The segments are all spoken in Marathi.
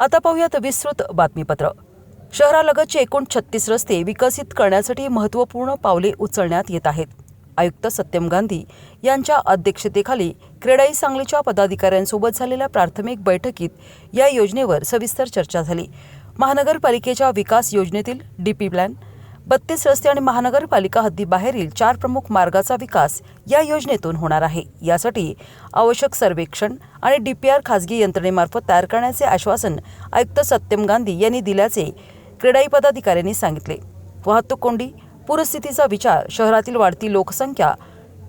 आता पाहूयात विस्तृत बातमीपत्र. शहरालगतचे एकूण छत्तीस रस्ते विकसित करण्यासाठी महत्त्वपूर्ण पावले उचलण्यात येत आहेत. आयुक्त सत्यम गांधी यांच्या अध्यक्षतेखाली क्रेडाई सांगलीच्या पदाधिकाऱ्यांसोबत झालेल्या प्राथमिक बैठकीत या योजनेवर सविस्तर चर्चा झाली. महानगरपालिकेच्या विकास योजनेतील डीपी प्लॅन बत्तीस रस्ते आणि महानगरपालिका हद्दीबाहेरील चार प्रमुख मार्गाचा विकास या योजनेतून होणार आहे. यासाठी आवश्यक सर्वेक्षण आणि डीपीआर खासगी यंत्रणेमार्फत तयार करण्याचे आश्वासन आयुक्त सत्यम गांधी यांनी दिल्याचे क्रीडाई पदाधिकाऱ्यांनी सांगितले. वाहतूक कोंडी पूरस्थितीचा विचार शहरातील वाढती लोकसंख्या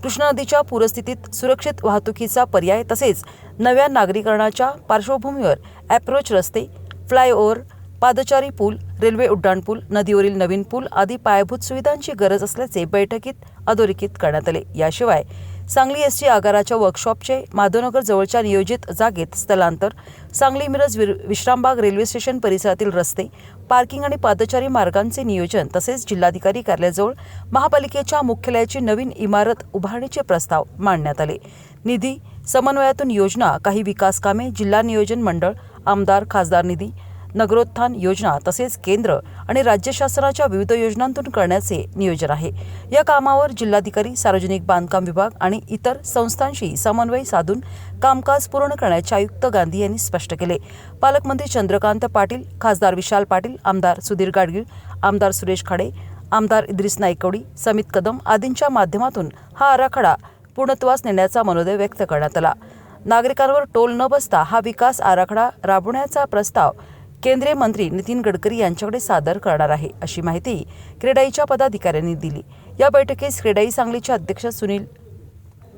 कृष्णा नदीच्या पूरस्थितीत सुरक्षित वाहतुकीचा पर्याय तसेच नव्या नागरीकरणाच्या पार्श्वभूमीवर ॲप्रोच रस्ते फ्लायओव्हर पादचारी पूल रेल्वे उड्डाणपूल नदीवरील नवीन पूल आदी पायाभूत सुविधांची गरज असल्याचे बैठकीत अधोरेखित करण्यात आले. याशिवाय सांगली एसटी आगाराच्या वर्कशॉपचे माधवनगर जवळच्या नियोजित जागेत स्थलांतर सांगली मिरज विर- विश्रामबाग रेल्वे स्टेशन परिसरातील रस्ते पार्किंग आणि पादचारी मार्गांचे नियोजन तसेच जिल्हाधिकारी कार्यालयाजवळ महापालिकेच्या मुख्यालयाची नवीन इमारत उभारणीचे प्रस्ताव मांडण्यात आले. निधी समन्वयातून योजना काही विकास कामे जिल्हा नियोजन मंडळ आमदार खासदार निधी नगरोत्थान योजना तसेच केंद्र आणि राज्य शासनाच्या विविध योजनांतून करण्याचे नियोजन आहे. या कामावर जिल्हाधिकारी सार्वजनिक बांधकाम विभाग आणि इतर संस्थांशी समन्वय साधून कामकाज पूर्ण करण्याचे आयुक्त गांधी यांनी स्पष्ट केले. पालकमंत्री चंद्रकांत पाटील खासदार विशाल पाटील आमदार सुधीर गाडगीळ आमदार सुरेश खाडे आमदार इद्रिस नायकवडी समित कदम आदींच्या माध्यमातून हा आराखडा पूर्णत्वास नेण्याचा मनोदय व्यक्त करण्यात आला. नागरिकांवर टोल न बसता हा विकास आराखडा राबवण्याचा प्रस्ताव केंद्रीय मंत्री नितीन गडकरी यांच्याकडे सादर करणार आहे अशी माहिती क्रेडाईच्या पदाधिकाऱ्यांनी दिली. या बैठकीस क्रेडाई सांगलीचे अध्यक्ष सुनील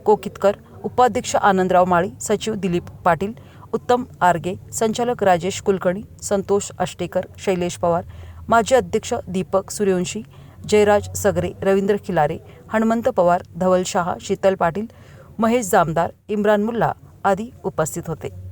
कोकितकर उपाध्यक्ष आनंदराव माळी सचिव दिलीप पाटील उत्तम आर्गे संचालक राजेश कुलकर्णी संतोष आष्टेकर शैलेश पवार माजी अध्यक्ष दीपक सूर्यवंशी जयराज सगरे रवींद्र खिलारे हनुमंत पवार धवल शहा शीतल पाटील महेश जामदार इम्रान मुल्ला आदी उपस्थित होते.